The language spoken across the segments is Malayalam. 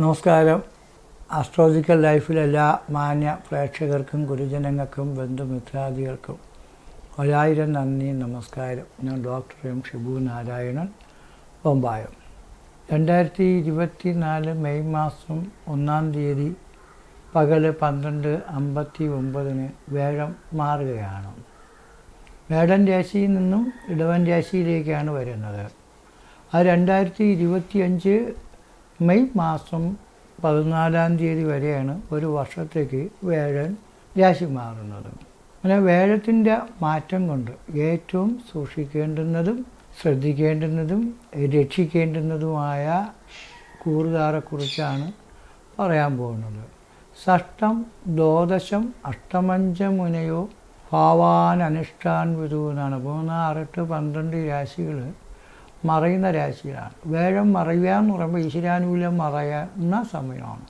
നമസ്കാരം. ആസ്ട്രോളജിക്കൽ ലൈഫിലെല്ലാ മാന്യ പ്രേക്ഷകർക്കും ഗുരുജനങ്ങൾക്കും ബന്ധുമിത്രാദികൾക്കും ഒരായിരം നന്ദി നമസ്കാരം. ഞാൻ ഡോക്ടർ എം ഷിബു നാരായണൻ ബൊമ്പായം രണ്ടായിരത്തി ഇരുപത്തി നാല് മെയ് മാസം ഒന്നാം തീയതി പകൽ പന്ത്രണ്ട് അമ്പത്തി ഒമ്പതിന് വേഴം മാറുകയാണ്. വേടൻ രാശിയിൽ നിന്നും ഇടവൻ രാശിയിലേക്കാണ് വരുന്നത്. ആ രണ്ടായിരത്തി ഇരുപത്തിയഞ്ച് മെയ് മാസം പതിനാലാം തീയതി വരെയാണ് ഒരു വർഷത്തേക്ക് വേഴൻ രാശി മാറുന്നത്. അങ്ങനെ വേഴത്തിന്റെ മാറ്റം കൊണ്ട് ഏറ്റവും സൂക്ഷിക്കേണ്ടുന്നതും ശ്രദ്ധിക്കേണ്ടുന്നതും രക്ഷിക്കേണ്ടുന്നതുമായ കൂറുകാരെക്കുറിച്ചാണ് പറയാൻ പോകുന്നത്. ഷഷ്ടം ദ്വാദശം അഷ്ടമഞ്ച മുനയോ ഭാവാൻ അനുഷ്ഠാൻ വിധു എന്നാണ്. മൂന്ന് എട്ട് പന്ത്രണ്ട് രാശികൾ മറയുന്ന രാശിയിലാണ്. വേഴം മറയുക എന്ന് പറയുമ്പോൾ ഈശ്വരാനുകൂലം മറയുന്ന സമയമാണ്.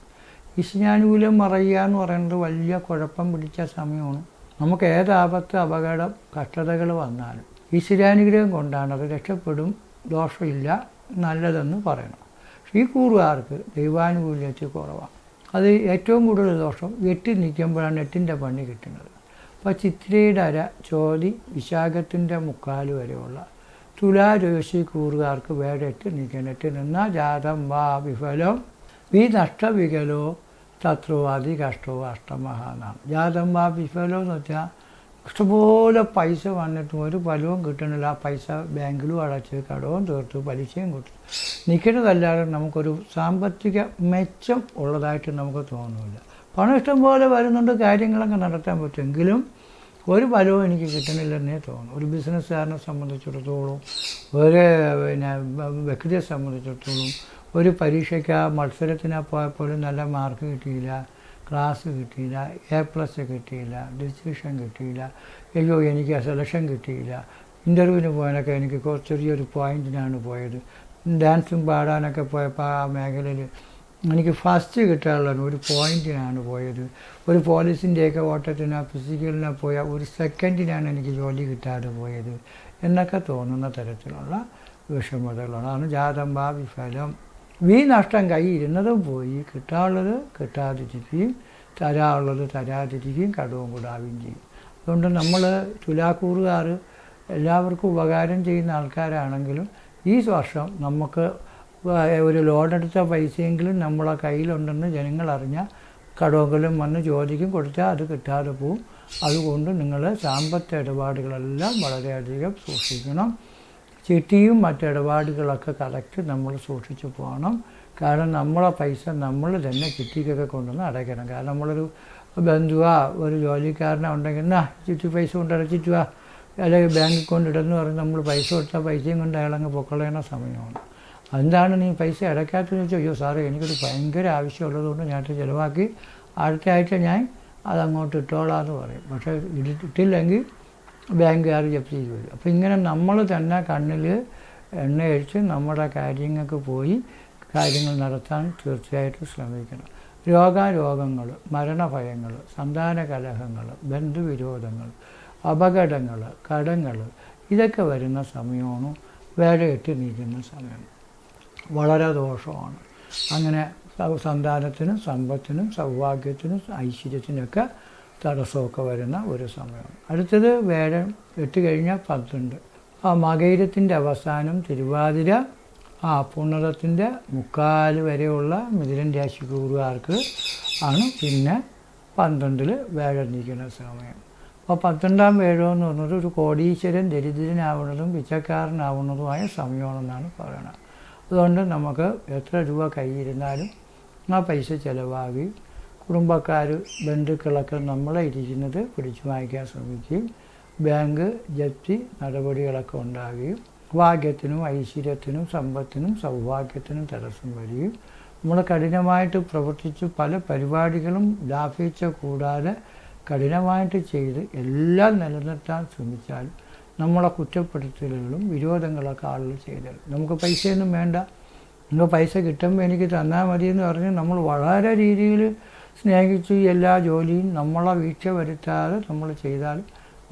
ഈശ്വരാനുകൂലം മറയുക എന്ന് പറയുന്നത് വലിയ കുഴപ്പം പിടിച്ച സമയമാണ്. നമുക്ക് ഏതാപത്ത് അപകടം കഷ്ടതകൾ വന്നാലും ഈശ്വരാനുഗ്രഹം കൊണ്ടാണ് അത് രക്ഷപ്പെടും. ദോഷമില്ല നല്ലതെന്ന് പറയണം. ഈ കൂറുകാർക്ക് ദൈവാനുകൂല്യത്തിൽ കുറവാണ്. അത് ഏറ്റവും കൂടുതൽ ദോഷം എട്ടിൽ നിൽക്കുമ്പോഴാണ് എട്ടിന്റെ പണി കിട്ടുന്നത്. അപ്പോൾ ചിത്രയുടെ അര ചോതി വിശാഖത്തിന്റെ മുക്കാൽ വരെയുള്ള തുലാരോശി കൂറുകാർക്ക് വേടെട്ട് നിൽക്കണിട്ട് നിന്ന ജാതം വാ വിഫലം. വി നഷ്ടവികലോ തത്രവാദി കഷ്ടോ അഷ്ടമഹ എന്നാണ് ജാതം വാ വിഫലോ എന്ന് വെച്ചാൽ ഇഷ്ടംപോലെ പൈസ വന്നിട്ടും ഒരു ഫലവും കിട്ടണില്ല. ആ പൈസ ബാങ്കിലും അടച്ച് കടവും തീർത്തു പലിശയും കൊടുത്തു. നിൽക്കുന്നതല്ലാതെ നമുക്കൊരു സാമ്പത്തിക മെച്ചം ഉള്ളതായിട്ട് നമുക്ക് തോന്നുന്നില്ല പണം ഇഷ്ടംപോലെ വരുന്നുണ്ട് കാര്യങ്ങളൊക്കെ നടത്താൻ പറ്റുമെങ്കിലും ഒരു ഫലവും എനിക്ക് കിട്ടണില്ലെന്നേ തോന്നുന്നു. ഒരു ബിസിനസ്സുകാരനെ സംബന്ധിച്ചിടത്തോളം ഒരു പിന്നെ വ്യക്തിയെ സംബന്ധിച്ചിടത്തോളം ഒരു പരീക്ഷയ്ക്ക് ആ മത്സരത്തിന് പോയപ്പോഴും നല്ല മാർക്ക് കിട്ടിയില്ല ക്ലാസ് കിട്ടിയില്ല എ പ്ലസ് കിട്ടിയില്ല ഡിസിഷൻ കിട്ടിയില്ല അയ്യോ എനിക്ക് സെലക്ഷൻ കിട്ടിയില്ല. ഇന്റർവ്യൂവിന് പോകാനൊക്കെ എനിക്ക് കുറച്ചൊരു പോയിന്റിനാണ് പോയത്. ഡാൻസും പാടാനൊക്കെ പോയപ്പോൾ ആ മേഖലയിൽ എനിക്ക് ഫസ്റ്റ് കിട്ടാനുള്ള ഒരു പോയിന്റിനാണ് പോയത്. ഒരു പോലീസിന്റെയൊക്കെ ഓട്ടത്തിനാ ഫിസിക്കലിനാ പോയ ഒരു സെക്കൻഡിനാണ് എനിക്ക് ജോലി കിട്ടാതെ പോയത്. എന്നൊക്കെ തോന്നുന്ന തരത്തിലുള്ള വിഷമതകളാണ്. അതാണ് ജാതം വിഫലം വി നഷ്ടം കൈ ഇരുന്നതും പോയി. കിട്ടാനുള്ളത് കിട്ടാതിരിക്കുകയും തരാനുള്ളത് തരാതിരിക്കുകയും കടവും കൂടാവുകയും ചെയ്യും. അതുകൊണ്ട് നമ്മൾ തുലാക്കൂറുകാർ എല്ലാവർക്കും ഉപകാരം ചെയ്യുന്ന ആൾക്കാരാണെങ്കിലും ഈ വർഷം നമുക്ക് ഒരു ലോൺ എടുത്ത പൈസയെങ്കിലും നമ്മളെ കയ്യിലുണ്ടെന്ന് ജനങ്ങൾ അറിഞ്ഞാൽ കടവെങ്കിലും വന്ന് ചോദിക്കും കൊടുത്താൽ അത് കിട്ടാതെ പോവും. അതുകൊണ്ട് നിങ്ങൾ സാമ്പത്തിക ഇടപാടുകളെല്ലാം വളരെയധികം സൂക്ഷിക്കണം. ചിട്ടിയും മറ്റിടപാടുകളൊക്കെ കറക്റ്റ് നമ്മൾ സൂക്ഷിച്ച് പോകണം. കാരണം നമ്മളെ പൈസ നമ്മൾ തന്നെ ചിട്ടിക്കൊക്കെ കൊണ്ടുവന്ന് അടയ്ക്കണം. കാരണം നമ്മളൊരു ബന്ധുവാ ഒരു ജോലിക്കാരനെ ഉണ്ടെങ്കിൽ എന്നാ ചിട്ടി പൈസ കൊണ്ട് അടച്ചിട്ട് വാ. അല്ലെങ്കിൽ ബാങ്കിൽ കൊണ്ടിടുന്നു പറഞ്ഞ് നമ്മൾ പൈസ കൊടുത്താൽ പൈസയും കൊണ്ട് അയാളങ്ങ് പൊക്കളയണ സമയമാണ്. എന്താണ് നീ പൈസ അടയ്ക്കാത്തതെന്ന് വെച്ചാൽ അയ്യോ സാറേ എനിക്കൊരു ഭയങ്കര ആവശ്യമുള്ളതുകൊണ്ട് ഞാൻ ചിലവാക്കി അടുത്ത ആഴ്ച ഞാൻ അതങ്ങോട്ട് ഇട്ടോളാന്ന് പറയും. പക്ഷേ ഇട്ടില്ലെങ്കിൽ ബാങ്കുകാർ ജപ്തി ചെയ്ത് വരും. അപ്പോൾ ഇങ്ങനെ നമ്മൾ തന്നെ കണ്ണിൽ എണ്ണയഴിച്ച് നമ്മുടെ കാര്യങ്ങൾക്ക് പോയി കാര്യങ്ങൾ നടത്താൻ തീർച്ചയായിട്ടും ശ്രമിക്കണം. രോഗാരോഗങ്ങൾ മരണഭയങ്ങൾ സന്താന കലഹങ്ങൾ ബന്ധുവിരോധങ്ങൾ അപകടങ്ങൾ കടങ്ങൾ ഇതൊക്കെ വരുന്ന സമയമാണ് എത്തി നീക്കുന്ന സമയം. വളരെ ദോഷമാണ്. അങ്ങനെ സന്താനത്തിനും സമ്പത്തിനും സൗഭാഗ്യത്തിനും ഐശ്വര്യത്തിനൊക്കെ തടസ്സമൊക്കെ വരുന്ന ഒരു സമയമാണ്. അടുത്തത് വേഴം എട്ട് കഴിഞ്ഞാൽ പത്തുണ്ട് ആ മകൈരത്തിന്റെ അവസാനം തിരുവാതിര ആ പുണ്ണതത്തിന്റെ മുക്കാൽ വരെയുള്ള മിഥുനൻ രാശി കൂറുകാർക്ക് ആണ് പിന്നെ പന്ത്രണ്ടിൽ വേഴഞ്ഞിരിക്കുന്ന സമയം. അപ്പോൾ പന്ത്രണ്ടാം വേഴം എന്ന് പറഞ്ഞത് ഒരു കോടീശ്വരൻ ദരിദ്രനാവുന്നതും പിച്ചക്കാരനാവുന്നതുമായ സമയമാണെന്നാണ് പറയുന്നത് അതുകൊണ്ട് നമുക്ക് എത്ര രൂപ കയ്യിരുന്നാലും ആ പൈസ ചിലവാകുകയും കുടുംബക്കാർ ബന്ധുക്കളൊക്കെ നമ്മളെ ഇരിക്കുന്നത് പിടിച്ചു വാങ്ങിക്കാൻ ശ്രമിക്കുകയും ബാങ്ക് ജപ്തി നടപടികളൊക്കെ ഉണ്ടാകുകയും ഭാഗ്യത്തിനും ഐശ്വര്യത്തിനും സമ്പത്തിനും സൗഭാഗ്യത്തിനും തടസ്സം വരികയും നമ്മൾ കഠിനമായിട്ട് പ്രവർത്തിച്ച് പല പരിപാടികളും ലാഭിച്ച കൂടാതെ കഠിനമായിട്ട് ചെയ്ത് എല്ലാം നിലനിർത്താൻ ശ്രമിച്ചാലും നമ്മളെ കുറ്റപ്പെടുത്തലുകളും വിരോധങ്ങളൊക്കെ ആളുകൾ ചെയ്തത്. നമുക്ക് പൈസയൊന്നും വേണ്ട. നിങ്ങൾ പൈസ കിട്ടുമ്പോൾ എനിക്ക് തന്നാൽ മതി എന്ന് പറഞ്ഞ് നമ്മൾ വളരെ രീതിയിൽ സ്നേഹിച്ചു എല്ലാ ജോലിയും നമ്മളെ വീഴ്ച വരുത്താതെ നമ്മൾ ചെയ്താൽ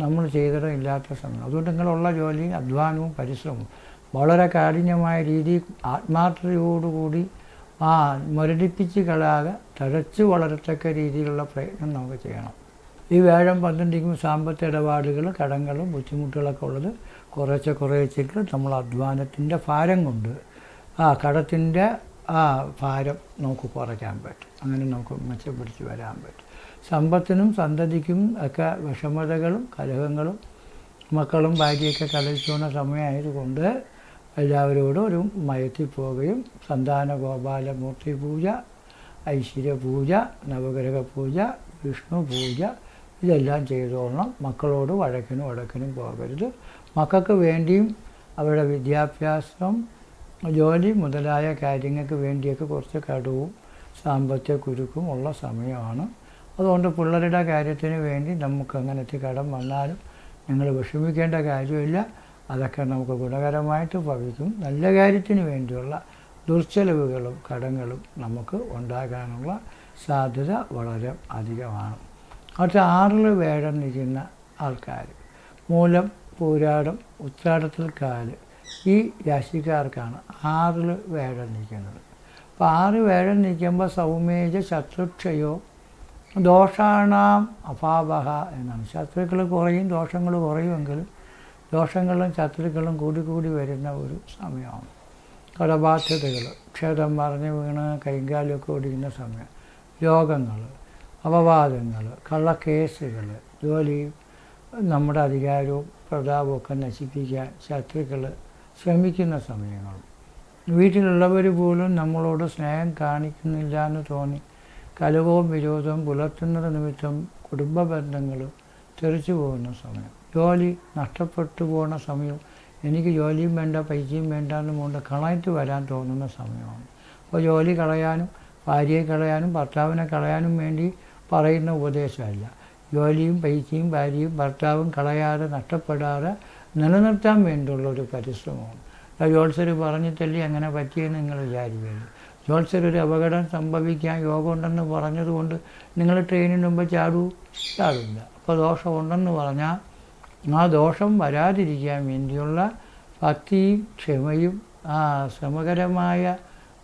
നമ്മൾ ചെയ്തിടം ഇല്ലാത്ത സമയം. അതുകൊണ്ട് നിങ്ങളുള്ള ജോലിയും അധ്വാനവും പരിശ്രമവും. വളരെ കാഠിന്യമായ രീതിയിൽ ആത്മാർത്ഥതയോടുകൂടി ആ മുരടിപ്പിച്ച് കളയാതെ തഴച്ച് വളരത്തക്ക രീതിയിലുള്ള പ്രയത്നം നമുക്ക് ചെയ്യണം. ഈ വ്യാഴം പന്ത്രണ്ടിക്കും സാമ്പത്തിക ഇടപാടുകൾ കടങ്ങളും ബുദ്ധിമുട്ടുകളൊക്കെ ഉള്ളത് കുറേശ്ശെ കുറേശ്ശേക്ക് നമ്മൾ അധ്വാനത്തിന്റെ ഭാരം കൊണ്ട് ആ കടത്തിന്റെ ആ ഭാരം നമുക്ക് കുറയ്ക്കാൻ പറ്റും. അങ്ങനെ നമുക്ക് മെച്ചപ്പെടുത്തി വരാൻ പറ്റും. സമ്പത്തിനും സന്തതിക്കും ഒക്കെ വിഷമതകളും കലഹങ്ങളും മക്കളും ഭാര്യയൊക്കെ കലഹിച്ചുകൊണ്ട സമയമായതുകൊണ്ട് എല്ലാവരോടും ഒരു മയത്തിൽ പോവുകയും സന്താന ഗോപാലമൂർത്തി പൂജ ഐശ്വര്യ പൂജ നവഗ്രഹ പൂജ വിഷ്ണു പൂജ ഇതെല്ലാം ചെയ്തോളണം. മക്കളോട് വഴക്കിനും വഴക്കിനും പോകരുത്. മക്കൾക്ക് വേണ്ടിയും അവരുടെ വിദ്യാഭ്യാസം ജോലി മുതലായ കാര്യങ്ങൾക്ക് വേണ്ടിയൊക്കെ കുറച്ച് കടുവും സാമ്പത്തിക കുരുക്കും ഉള്ള സമയമാണ്. അതുകൊണ്ട് പിള്ളേരുടെ കാര്യത്തിന് വേണ്ടി നമുക്ക് അങ്ങനത്തെ കടം വന്നാലും നിങ്ങൾ വിഷമിക്കേണ്ട കാര്യമില്ല. അതൊക്കെ നമുക്ക് ഗുണകരമായിട്ട് ഭവിക്കും. നല്ല കാര്യത്തിന് വേണ്ടിയുള്ള ദുർച്ചെലവുകളും കടങ്ങളും നമുക്ക് ഉണ്ടാകാനുള്ള സാധ്യത വളരെ അധികമാണ്. അടുത്ത ആറിൽ വേഴം നിൽക്കുന്ന ആൾക്കാർ മൂലം പൂരാടം ഉത്രാടത്തിൽ കാൽ. ഈ രാശിക്കാർക്കാണ് ആറിൽ വേഴം നിൽക്കുന്നത് അപ്പോൾ ആറ് വേഴം നിൽക്കുമ്പോൾ സൗമേജ ശത്രുക്ഷയോ ദോഷാണാം അഭാവഹ എന്നാണ്. ശത്രുക്കൾ കുറയും ദോഷങ്ങൾ കുറയുമെങ്കിലും ദോഷങ്ങളും ശത്രുക്കളും കൂടി കൂടി വരുന്ന ഒരു സമയമാണ്. കടബാധ്യതകൾ ക്ഷേത്രം മറിഞ്ഞ് വീണ് കൈകാലൊക്കെ ഓടിക്കുന്ന സമയം രോഗങ്ങൾ അപവാദങ്ങൾ കള്ളക്കേസുകൾ ജോലി നമ്മുടെ അധികാരവും പ്രതാപവും ഒക്കെ നശിപ്പിക്കാൻ ശത്രുക്കൾ ശ്രമിക്കുന്ന സമയങ്ങളും. വീട്ടിലുള്ളവർ പോലും നമ്മളോട് സ്നേഹം കാണിക്കുന്നില്ല എന്ന് തോന്നി. കലവും വിരോധവും പുലർത്തുന്നത് നിമിത്തം കുടുംബ ബന്ധങ്ങൾ തെറിച്ചു പോകുന്ന സമയം. ജോലി നഷ്ടപ്പെട്ടു പോകുന്ന സമയം. എനിക്ക് ജോലിയും വേണ്ട പൈസയും വേണ്ട എന്നും കൊണ്ട് കളയിട്ട് വരാൻ തോന്നുന്ന സമയമാണ്. അപ്പോൾ ജോലി കളയാനും ഭാര്യയെ കളയാനും ഭർത്താവിനെ കളയാനും വേണ്ടി പറയുന്ന ഉപദേശമല്ല. ജോലിയും പൈസയും ഭാര്യയും ഭർത്താവും കളയാതെ നഷ്ടപ്പെടാതെ നിലനിർത്താൻ വേണ്ടിയുള്ള ഒരു പരിശ്രമമാണ് പറഞ്ഞു പറഞ്ഞിട്ടല്ലേ അങ്ങനെ പറ്റിയെന്ന് നിങ്ങൾ വിചാരിക്കരുത്. ജോത്സർ ഒരു അപകടം സംഭവിക്കാൻ യോഗമുണ്ടെന്ന് പറഞ്ഞതുകൊണ്ട് നിങ്ങൾ ട്രെയിനിന് മുമ്പ് ചാടൂ? ചാടില്ല. അപ്പോൾ ദോഷമുണ്ടെന്ന് പറഞ്ഞാൽ ആ ദോഷം വരാതിരിക്കാൻ വേണ്ടിയുള്ള ഭക്തിയും ക്ഷമയും ആ ശ്രമകരമായ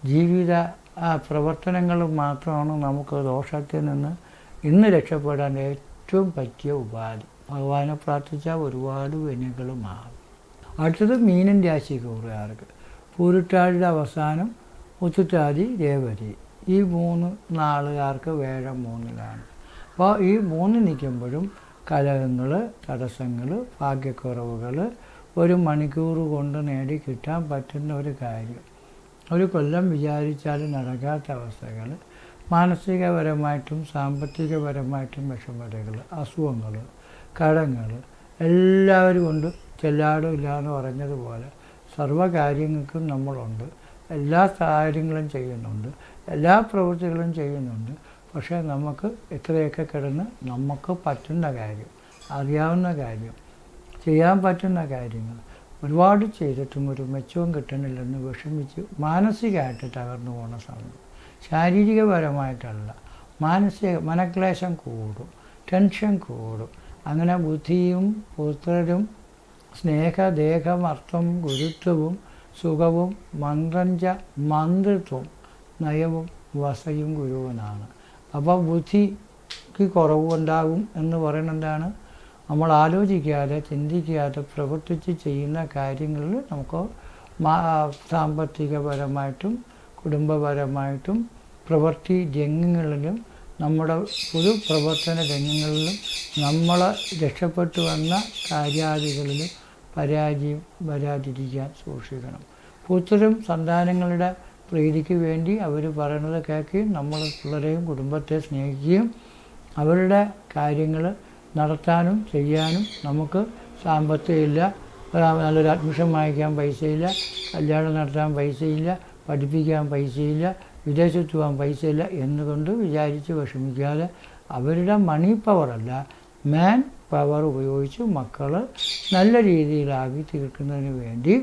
ജീവിത ആ പ്രവർത്തനങ്ങളും മാത്രമാണ് നമുക്ക് ദോഷത്തിൽ നിന്ന് ഇന്ന് രക്ഷപ്പെടാൻ ഏറ്റവും പറ്റിയ ഉപാധി. ഭഗവാനെ പ്രാർത്ഥിച്ചാൽ ഒരുപാട് വിനകൾ മാറും അടുത്തത് മീനൻ രാശി കൂറുകാർക്ക്. പൂരിട്ടാഴിയുടെ അവസാനം ഉച്ചുറ്റാതി രേവതി. ഈ മൂന്ന് നാളുകാർക്ക് വേഴം മൂന്നിലാണ്. അപ്പോൾ ഈ മൂന്ന് നിൽക്കുമ്പോഴും കലഹങ്ങൾ തടസ്സങ്ങൾ ഭാഗ്യക്കുറവുകൾ ഒരു മണിക്കൂർ കൊണ്ട് നേടി കിട്ടാൻ പറ്റുന്ന ഒരു കാര്യം. ഒരു കൊല്ലം വിചാരിച്ചാൽ നടക്കാത്ത അവസ്ഥകൾ മാനസികപരമായിട്ടും സാമ്പത്തികപരമായിട്ടും വിഷമതകൾ അസുഖങ്ങൾ കടങ്ങൾ എല്ലാവരും കൊണ്ട് ചെല്ലാടും ഇല്ല എന്ന് പറഞ്ഞതുപോലെ സർവകാര്യങ്ങൾക്കും നമ്മളുണ്ട്. എല്ലാ കാര്യങ്ങളും ചെയ്യുന്നുണ്ട്. എല്ലാ പ്രവൃത്തികളും ചെയ്യുന്നുണ്ട്. പക്ഷേ നമുക്ക് എത്രയൊക്കെ കിടന്ന് നമുക്ക് പറ്റുന്ന കാര്യം അറിയാവുന്ന കാര്യം ചെയ്യാൻ പറ്റുന്ന കാര്യങ്ങൾ ഒരുപാട് ചെയ്തിട്ടും ഒരു മെച്ചവും കിട്ടണില്ലെന്ന് വിഷമിച്ച് മാനസികമായിട്ട് തകർന്നു പോകുന്ന സമയം ശാരീരികപരമായിട്ടല്ല മാനസിക മനക്ലേശം കൂടും ടെൻഷൻ കൂടും. അങ്ങനെ ബുദ്ധിയും പുത്രരും സ്നേഹദേഹം അർത്ഥം ഗുരുത്വവും സുഖവും മന്ത്രഞ്ച മന്ത്രിത്വം നയവും വസയും ഗുരുവനാണ് അപ്പോൾ ബുദ്ധിക്ക് കുറവുണ്ടാകും എന്ന് പറയുന്നത് എന്താണ്? നമ്മൾ ആലോചിക്കാതെ ചിന്തിക്കാതെ പ്രവർത്തിച്ച് ചെയ്യുന്ന കാര്യങ്ങളിൽ നമുക്ക് സാമ്പത്തികപരമായിട്ടും കുടുംബപരമായിട്ടും പ്രവൃത്തി രംഗങ്ങളിലും നമ്മുടെ പൊതു പ്രവർത്തന രംഗങ്ങളിലും നമ്മളെ രക്ഷപ്പെട്ടു വന്ന കാര്യാദികളിലും പരാജയം വരാതിരിക്കാൻ സൂക്ഷിക്കണം. പുത്രരും സന്താനങ്ങളുടെ പ്രീതിക്ക് വേണ്ടി അവർ പറയുന്നത് കേൾക്കുകയും നമ്മൾ പിള്ളേരെയും കുടുംബത്തെ സ്നേഹിക്കുകയും അവരുടെ കാര്യങ്ങൾ നടത്താനും ചെയ്യാനും നമുക്ക് സാമ്പത്തികമില്ല നല്ലൊരു അഡ്മിഷൻ വാങ്ങിക്കാൻ പൈസയില്ല. കല്യാണം നടത്താൻ പൈസയില്ല. പഠിപ്പിക്കാൻ പൈസയില്ല വിദേശത്ത് പോകാൻ പൈസയില്ല എന്നുകൊണ്ട് വിചാരിച്ച് വിഷമിക്കാതെ അവരുടെ മണി പവറല്ല മാൻ പവർ ഉപയോഗിച്ച് മക്കൾ നല്ല രീതിയിലാക്കി തീർക്കുന്നതിന് വേണ്ടി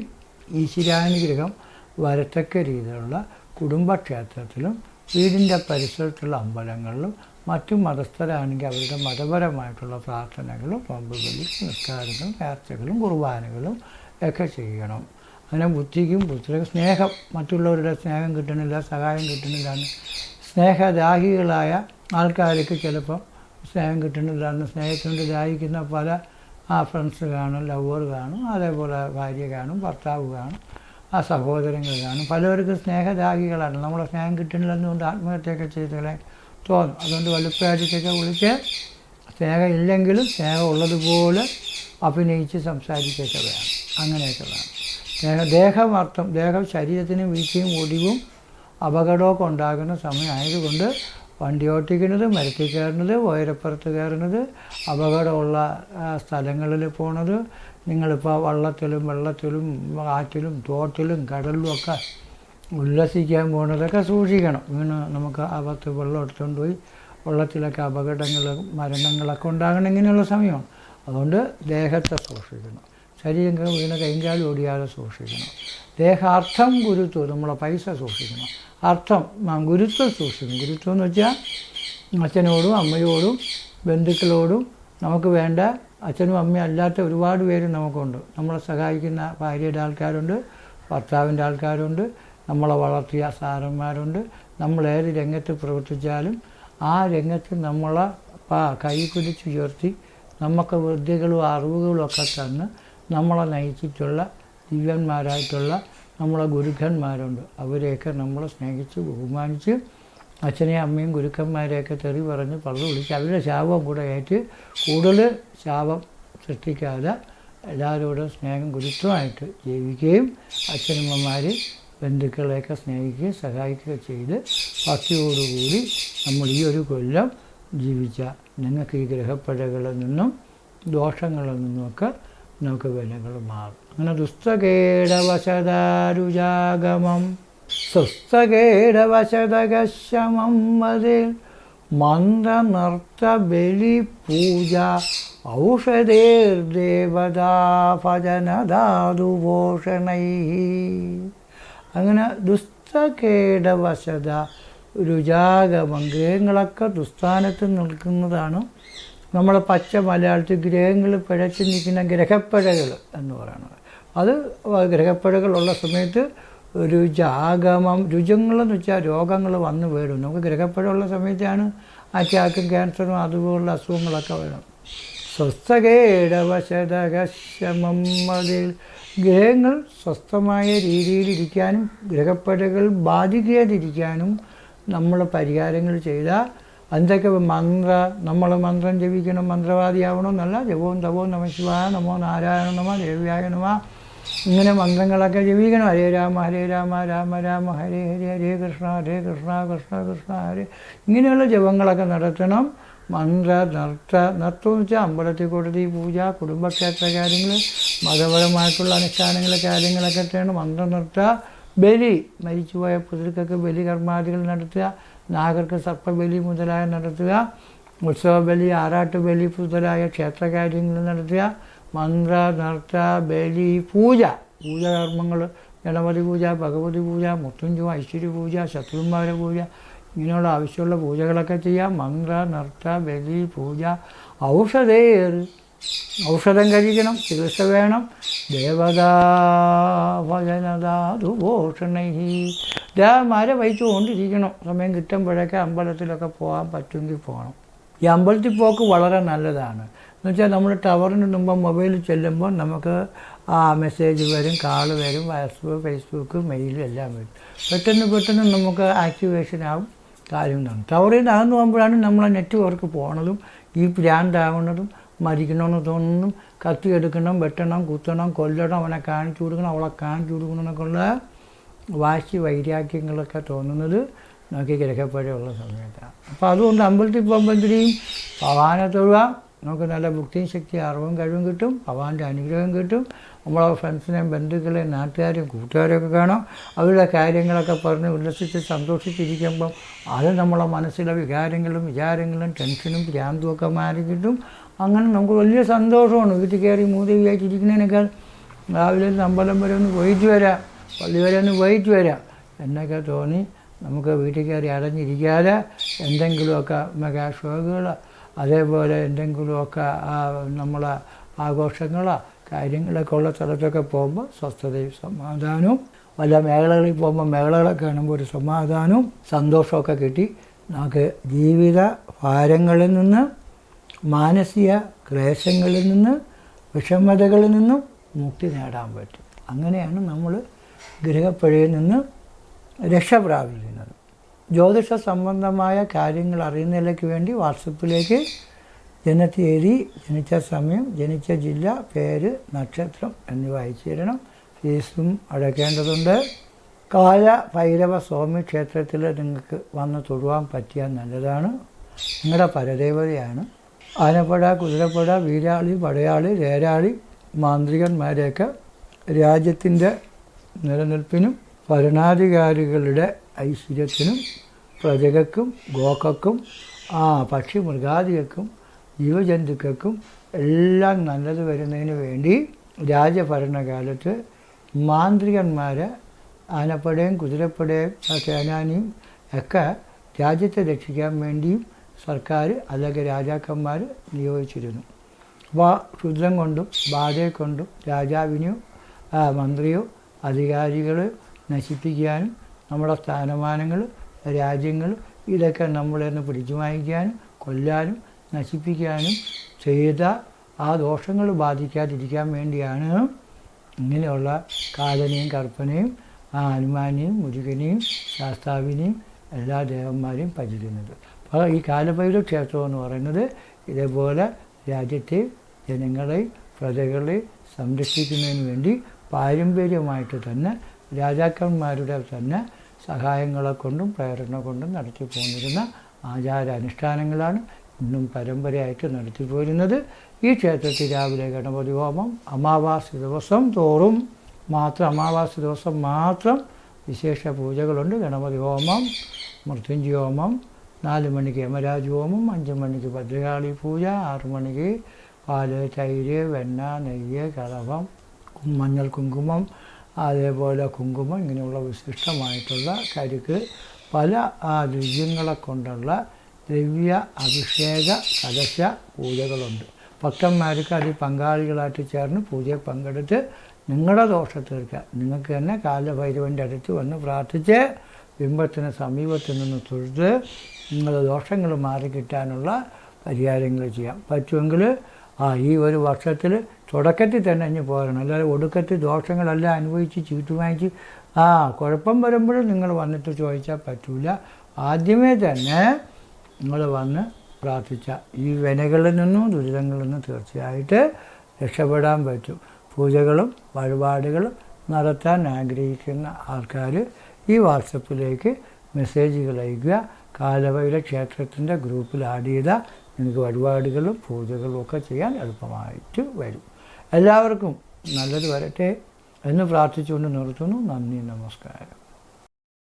ഈശ്വരാനുഗ്രഹം വരത്തക്ക രീതിയിലുള്ള കുടുംബക്ഷേത്രത്തിലും വീടിന്റെ പരിസരത്തുള്ള അമ്പലങ്ങളിലും മറ്റു മതസ്ഥരാണെങ്കിൽ അവരുടെ മതപരമായിട്ടുള്ള പ്രാർത്ഥനകളും പമ്പുകളിൽ നിസ്കാരങ്ങളും നേർച്ചകളും കുർബാനകളും ഒക്കെ ചെയ്യണം. അങ്ങനെ ബുദ്ധിക്കും ബുദ്ധിക്ക് സ്നേഹം മറ്റുള്ളവരുടെ സ്നേഹം കിട്ടുന്നില്ല സഹായം കിട്ടണില്ല എന്ന് സ്നേഹദാഹികളായ ആൾക്കാർക്ക് ചിലപ്പം സ്നേഹം കിട്ടണില്ല എന്ന് സ്നേഹത്തിന്റെ ദാഹിക്കുന്ന പല ആ ഫ്രണ്ട്സ് കാണും ലവർ കാണും അതേപോലെ ഭാര്യ കാണും ഭർത്താവ് കാണും ആ സഹോദരങ്ങൾ കാണും. പലവർക്കും സ്നേഹദാഹികളാണ്. നമ്മളെ സ്നേഹം കിട്ടണില്ലെന്നുകൊണ്ട് ആത്മഹത്യയൊക്കെ ചെയ്തകളെ തോന്നും. അതുകൊണ്ട് വലുപ്പരാജ്യത്തൊക്കെ വിളിച്ച് സ്നേഹം ഇല്ലെങ്കിലും സ്നേഹം ഉള്ളതുപോലെ അഭിനയിച്ച് സംസാരിക്കുകയൊക്കെ വേണം. അങ്ങനെയൊക്കെ വേണം. ദേഹമർത്ഥം ദേഹം ശരീരത്തിന് വീഴ്ചയും ഒടിവും അപകടമൊക്കെ ഉണ്ടാകുന്ന സമയമായതുകൊണ്ട് വണ്ടി ഓട്ടിക്കുന്നത് മരത്തിൽ കയറുന്നത് ഉയരപ്പുറത്ത് കയറുന്നത് അപകടമുള്ള സ്ഥലങ്ങളിൽ പോണത് നിങ്ങളിപ്പോൾ വള്ളത്തിലും വെള്ളത്തിലും ആറ്റിലും തോട്ടിലും കടലിലും ഒക്കെ ഉല്ലസിക്കാൻ പോകുന്നതൊക്കെ സൂക്ഷിക്കണം. വീണ് നമുക്ക് അകത്ത് വെള്ളം എടുത്തുകൊണ്ട് പോയി വെള്ളത്തിലൊക്കെ അപകടങ്ങൾ മരണങ്ങളൊക്കെ ഉണ്ടാകണം ഇങ്ങനെയുള്ള സമയമാണ്. അതുകൊണ്ട് ദേഹത്തെ സൂക്ഷിക്കണം. ശരീരം വീണ കൈകാലി ഓടിയാതെ സൂക്ഷിക്കണം. ദേഹാർത്ഥം ഗുരുത്വം നമ്മളെ പൈസ സൂക്ഷിക്കണം. അർത്ഥം ഗുരുത്വം സൂക്ഷിക്കണം. ഗുരുത്വം എന്ന് വെച്ചാൽ അച്ഛനോടും അമ്മയോടും ബന്ധുക്കളോടും നമുക്ക് വേണ്ട അച്ഛനും അമ്മയും അല്ലാത്ത ഒരുപാട് പേര് നമുക്കുണ്ട്. നമ്മളെ സഹായിക്കുന്ന ഭാര്യയുടെ ആൾക്കാരുണ്ട് ഭർത്താവിന്റെ ആൾക്കാരുണ്ട് നമ്മളെ വളർത്തിയ സാറന്മാരുണ്ട്. നമ്മൾ ഏത് രംഗത്ത് പ്രവർത്തിച്ചാലും ആ രംഗത്ത് നമ്മളെ കൈ പിടിച്ചുയർത്തി നമുക്ക് വിദ്യകളും അറിവുകളും ഒക്കെ തന്ന് നമ്മളെ നയിച്ചിട്ടുള്ള ദിവ്യന്മാരായിട്ടുള്ള നമ്മളെ ഗുരുക്കന്മാരുണ്ട്. അവരെയൊക്കെ നമ്മളെ സ്നേഹിച്ച് ബഹുമാനിച്ച് അച്ഛനെയും അമ്മയും ഗുരുക്കന്മാരെയൊക്കെ തെറി പറഞ്ഞ് പള്ളു വിളിച്ച് അവരുടെ ശാപം കൂടെ ഏറ്റ് കൂടുതൽ ശാപം സൃഷ്ടിക്കാതെ എല്ലാവരോടും സ്നേഹം ഗുരുത്വമായിട്ട് ജീവിക്കുകയും അച്ഛനമ്മമാർ ബന്ധുക്കളെയൊക്കെ സ്നേഹിക്കുകയും സഹായിക്കുകയും ചെയ്ത് ഭക്തിയോടുകൂടി നമ്മൾ ഈ ഒരു കൊല്ലം ജീവിച്ച. നിങ്ങൾക്ക് ഈ ഗ്രഹപ്പഴകളിൽ നിന്നും ദോഷങ്ങളിൽ നിന്നുമൊക്കെ നമുക്ക് വിലകൾ മാറും. അങ്ങനെ ദുസ്തകേടവശതാരുജാഗമം സ്വസ്ഥകേടവശതകശമം അതിൽ മന്ദനർത്ത ബലി പൂജ ഔഷധേർദേവതാ ഭജനദാതുപോഷണൈ അങ്ങനെ ദുസ്തകേടവശത രുചാഗമം ഗ്രഹങ്ങളൊക്കെ ദുസ്ഥാനത്ത് നിൽക്കുന്നതാണ് നമ്മൾ പച്ച മലയാളത്തിൽ ഗ്രഹങ്ങൾ പിഴച്ച് നിൽക്കുന്ന ഗ്രഹപ്പിഴകൾ എന്ന് പറയുന്നത്. അത് ഗ്രഹപ്പിഴകളുള്ള സമയത്ത് ഒരു രുചാഗമം രുചങ്ങളെന്ന് വെച്ചാൽ രോഗങ്ങൾ വന്നു വരും നമുക്ക് ഗ്രഹപ്പിഴയുള്ള സമയത്താണ് അറ്റാക്കും ക്യാൻസറും അതുപോലുള്ള അസുഖങ്ങളൊക്കെ വരും. സ്വസ്ഥകേടവശതകശമതിൽ ഗ്രഹങ്ങൾ സ്വസ്ഥമായ രീതിയിലിരിക്കാനും ഗ്രഹപ്പഴകൾ ബാധിക്കാതിരിക്കാനും നമ്മൾ പരിഹാരങ്ങൾ ചെയ്താൽ എന്തൊക്കെ മന്ത്ര നമ്മൾ മന്ത്രം ജപിക്കണം മന്ത്രവാദിയാവണമെന്നല്ല ജപവും തപവും നമ ശിവായ നമോ നാരായണ നമ ദേവ്യായ ഇങ്ങനെ മന്ത്രങ്ങളൊക്കെ ജപിക്കണം. ഹരേ രാമ ഹരേ രാമ രാമ രാമ ഹരേ ഹരേ ഹരേ കൃഷ്ണ ഹരേ കൃഷ്ണ കൃഷ്ണ കൃഷ്ണ ഹരേ. ഇങ്ങനെയുള്ള ജപങ്ങളൊക്കെ നടത്തണം. മന്ത്ര നർത്ത നൃത്തം എന്ന് വെച്ചാൽ അമ്പലത്തിൽ കൊടുത്തി പൂജ കുടുംബക്ഷേത്ര കാര്യങ്ങൾ മതപരമായിട്ടുള്ള അനുഷ്ഠാനങ്ങൾ കാര്യങ്ങളൊക്കെ ചെയ്യണം. മന്ത്രം നിർത്തുക ബലി. മരിച്ചുപോയ പുതിർക്കൊക്കെ ബലി കർമാദികൾ നടത്തുക. നാഗർക്ക് സർപ്പബലി മുതലായ നടത്തുക ഉത്സവബലി ആറാട്ടുബലി മുതലായ ക്ഷേത്രകാര്യങ്ങൾ നടത്തുക മന്ത്ര നർത്ത ബലി പൂജ പൂജകർമ്മങ്ങൾ ഗണപതി പൂജ ഭഗവതി പൂജ മുത്തുഞ്ചു ഐശ്വര്യ പൂജ ശത്രുന്മാര പൂജ ഇങ്ങനെയുള്ള ആവശ്യമുള്ള പൂജകളൊക്കെ ചെയ്യാം മന്ത്ര നർത്ത ബലി പൂജ ഔഷധേർ ഔഷധം കഴിക്കണം ചികിത്സ വേണം ദേവതാ ഭജനതാതുഭൂഷണൈ വഹിച്ചു വഹിച്ചുകൊണ്ടിരിക്കണം. സമയം കിട്ടുമ്പോഴൊക്കെ അമ്പലത്തിലൊക്കെ പോകാൻ പറ്റുമെങ്കിൽ പോകണം. ഈ അമ്പലത്തിൽ പോക്ക് വളരെ നല്ലതാണ്. എന്നുവെച്ചാൽ നമ്മൾ ടവറിന് മുമ്പ് മൊബൈലിൽ ചെല്ലുമ്പോൾ നമുക്ക് ആ മെസ്സേജ് വരും കാൾ വരും വാട്സപ്പ് ഫേസ്ബുക്ക് മെയിൽ എല്ലാം വരും. പെട്ടെന്ന് പെട്ടെന്ന് നമുക്ക് ആക്ടിവേഷൻ ആവും കാര്യം തന്നെ ടവറിൽ നിന്ന് അകന്നു പോകുമ്പോഴാണ് നമ്മളെ നെറ്റ്വർക്ക് പോകണതും ഈ ഭ്രാന്താവുന്നതും മരിക്കണമെന്ന് തോന്നുന്നതും കത്തി എടുക്കണം വെട്ടണം കുത്തണം കൊല്ലണം അവനെ കാണിച്ചു കൊടുക്കണം അവളെ കാണിച്ചു കൊടുക്കണം എന്നൊക്കെയുള്ള വാശി വൈരാഗ്യങ്ങളൊക്കെ തോന്നുന്നത് നമുക്ക് ഗ്രഹപ്പഴയുള്ള സമയത്താണ്. അപ്പോൾ അതുകൊണ്ട് അമ്പലത്തിൽ പോകുമ്പോഴത്തേക്കും ഭഗവാനെ തൊഴുവാം നമുക്ക് നല്ല ബുദ്ധിയും ശക്തി അറിവും കഴിവും കിട്ടും. ഭഗവാന്റെ അനുഗ്രഹം കിട്ടും. നമ്മളെ ഫ്രണ്ട്സിനെയും ബന്ധുക്കളെയും നാട്ടുകാരെയും കൂട്ടുകാരെയൊക്കെ കാണാം. അവരുടെ കാര്യങ്ങളൊക്കെ പറഞ്ഞ് ഉല്ലസിച്ച് സന്തോഷിച്ചിരിക്കുമ്പം അത് നമ്മളെ മനസ്സിലെ വികാരങ്ങളും വിചാരങ്ങളും ടെൻഷനും ഭ്രാന്തും ഒക്കെ മാറി കിട്ടും. അങ്ങനെ നമുക്ക് വലിയ സന്തോഷമാണ്. വീട്ടിൽ കയറി മൂതി വിചാരിച്ചിരിക്കുന്നതിനേക്കാൾ രാവിലെ അമ്പലം വരെ ഒന്ന് പോയിട്ട് വരാം. പള്ളി വരെ പോയിട്ട് വരാം. എന്നൊക്കെ തോന്നി നമുക്ക് വീട്ടിൽ കയറി അടഞ്ഞിരിക്കാതെ എന്തെങ്കിലുമൊക്കെ മെഗാഷോകൾ അതേപോലെ എന്തെങ്കിലുമൊക്കെ നമ്മളെ ആഘോഷങ്ങളോ കാര്യങ്ങളൊക്കെ ഉള്ള സ്ഥലത്തൊക്കെ പോകുമ്പോൾ സ്വസ്ഥതയും സമാധാനവും വല്ല മേഖലകളിൽ പോകുമ്പോൾ മേഖലകളൊക്കെ കാണുമ്പോൾ ഒരു സമാധാനവും സന്തോഷമൊക്കെ കിട്ടി. നമുക്ക് ജീവിത ഭാരങ്ങളിൽ നിന്ന് മാനസിക ക്ലേശങ്ങളിൽ നിന്ന് വിഷമതകളിൽ നിന്നും മുക്തി നേടാൻ പറ്റും. അങ്ങനെയാണ് നമ്മൾ ഗ്രഹപ്പഴയിൽ നിന്ന് രക്ഷ പ്രാപിക്കുന്നത് ജ്യോതിഷ സംബന്ധമായ കാര്യങ്ങൾ അറിയുന്നതിലേക്ക് വേണ്ടി വാട്സപ്പിലേക്ക് ജനതീയതി ജനിച്ച സമയം ജനിച്ച ജില്ല പേര് നക്ഷത്രം എന്നിവ അയച്ചു തരണം. ഫീസും അടയ്ക്കേണ്ടതുണ്ട്. കാല ഭൈരവ സ്വാമി ക്ഷേത്രത്തിൽ നിങ്ങൾക്ക് വന്ന് തൊഴുവാൻ പറ്റിയാൽ നല്ലതാണ്. നിങ്ങളുടെ പരദേവതയാണ്. ആനപ്പട കുതിരപ്പട വീരാളി പടയാളി രേരാളി മാന്ത്രികന്മാരെയൊക്കെ രാജ്യത്തിന്റെ നിലനിൽപ്പിനും ഭരണാധികാരികളുടെ ഐശ്വര്യത്തിനും പ്രജകൾക്കും ഗോക്കൾക്കും ആ പക്ഷി മൃഗാദികൾക്കും ജീവജന്തുക്കൾക്കും എല്ലാം നല്ലത് വരുന്നതിന് വേണ്ടി രാജഭരണകാലത്ത് മാന്ത്രികന്മാരെ ആനപ്പടയും കുതിരപ്പടയും സേനാനിയും ഒക്കെ രാജ്യത്തെ രക്ഷിക്കാൻ വേണ്ടിയും സർക്കാർ അല്ലെങ്കിൽ രാജാക്കന്മാർ നിയോഗിച്ചിരുന്നു. അപ്പോൾ ക്ഷുദ്രം കൊണ്ടും ബാധയെ കൊണ്ടും രാജാവിനെയോ മന്ത്രിയോ അധികാരികൾ നശിപ്പിക്കാനും നമ്മുടെ സ്ഥാനമാനങ്ങൾ രാജ്യങ്ങൾ ഇതൊക്കെ നമ്മളെ ഒന്ന് പിടിച്ചു വാങ്ങിക്കാനും കൊല്ലാനും നശിപ്പിക്കാനും ചെയ്ത ആ ദോഷങ്ങൾ ബാധിക്കാതിരിക്കാൻ വേണ്ടിയാണ് ഇങ്ങനെയുള്ള കാലനെയും കർപ്പനെയും ആ ഹനുമാനെയും മുരുകനെയും ശാസ്താവിനെയും എല്ലാ ദേവന്മാരെയും ഭജിക്കുന്നത്. അപ്പോൾ ഈ കാലഭൈരവ ക്ഷേത്രം എന്ന് പറയുന്നത് ഇതേപോലെ രാജ്യത്തെ ജനങ്ങളെ പ്രജകളെ സംരക്ഷിക്കുന്നതിന് വേണ്ടി പാരമ്പര്യമായിട്ട് തന്നെ രാജാക്കന്മാരുടെ തന്നെ സഹായങ്ങളെ കൊണ്ടും പ്രേരണ കൊണ്ടും നടത്തി പോന്നിരുന്ന ആചാരാനുഷ്ഠാനങ്ങളാണ് ഇന്നും പരമ്പരയായിട്ട് നടത്തി പോരുന്നത്. ഈ ക്ഷേത്രത്തിൽ രാവിലെ ഗണപതി ഹോമം അമാവാസി ദിവസം തോറും മാത്രം അമാവാസി ദിവസം മാത്രം വിശേഷ പൂജകളുണ്ട്. ഗണപതി ഹോമം മൃത്യുഞ്ജയ ഹോമം നാല് മണിക്ക് യമരാജ് ഹോമം അഞ്ച് മണിക്ക് ഭദ്രകാളി പൂജ ആറു മണിക്ക് പാൽ തൈര് വെണ്ണ നെയ്യ് കളഭം കു- മഞ്ഞൾ കുങ്കുമം അതേപോലെ കുങ്കുമം ഇങ്ങനെയുള്ള വിശിഷ്ടമായിട്ടുള്ള കരുക്ക് പല ദ്രവ്യങ്ങളെ കൊണ്ടുള്ള ദ്രവ്യ അഭിഷേക കലശ പൂജകളുണ്ട്. ഭക്തന്മാർക്ക് അതിൽ പങ്കാളികളായിട്ട് ചേർന്ന് പൂജയിൽ പങ്കെടുത്ത് നിങ്ങളുടെ ദോഷം തീർക്കുക. നിങ്ങൾക്ക് തന്നെ കാലഭൈരവന്റെ അടുത്ത് വന്ന് പ്രാർത്ഥിച്ച് ബിംബത്തിന് സമീപത്ത് നിന്ന് തൊഴുത് നിങ്ങളുടെ ദോഷങ്ങൾ മാറിക്കിട്ടാനുള്ള പരിഹാരങ്ങൾ ചെയ്യാം. പറ്റുമെങ്കിൽ ആ ഈ ഒരു വർഷത്തിൽ തുടക്കത്തിൽ തന്നെ അഞ്ഞ് പോരണം. അല്ലാതെ ഒടുക്കത്തിൽ ദോഷങ്ങളെല്ലാം അനുഭവിച്ച് ചീട്ട് വാങ്ങിച്ച് ആ കുഴപ്പം വരുമ്പോഴും നിങ്ങൾ വന്നിട്ട് ചോദിച്ചാൽ പറ്റൂല. ആദ്യമേ തന്നെ നിങ്ങൾ വന്ന് പ്രാർത്ഥിച്ച ഈ വിനകളിൽ നിന്നും ദുരിതങ്ങളിൽ നിന്നും തീർച്ചയായിട്ട് രക്ഷപ്പെടാൻ പറ്റും. പൂജകളും വഴിപാടുകളും നടത്താൻ ആഗ്രഹിക്കുന്ന ആൾക്കാർ ഈ വാട്സപ്പിലേക്ക് മെസ്സേജുകൾ അയക്കുക. കാലവയിലെ ക്ഷേത്രത്തിന്റെ ഗ്രൂപ്പിൽ ആഡ് ചെയ്താൽ നിങ്ങൾക്ക് വഴിപാടുകളും പൂജകളും ഒക്കെ ചെയ്യാൻ എളുപ്പമായിട്ട് വരും. എല്ലാവർക്കും നല്ലത് വരട്ടെ എന്ന് പ്രാർത്ഥിച്ചുകൊണ്ട് നിർത്തുന്നു. നന്ദി നമസ്കാരം.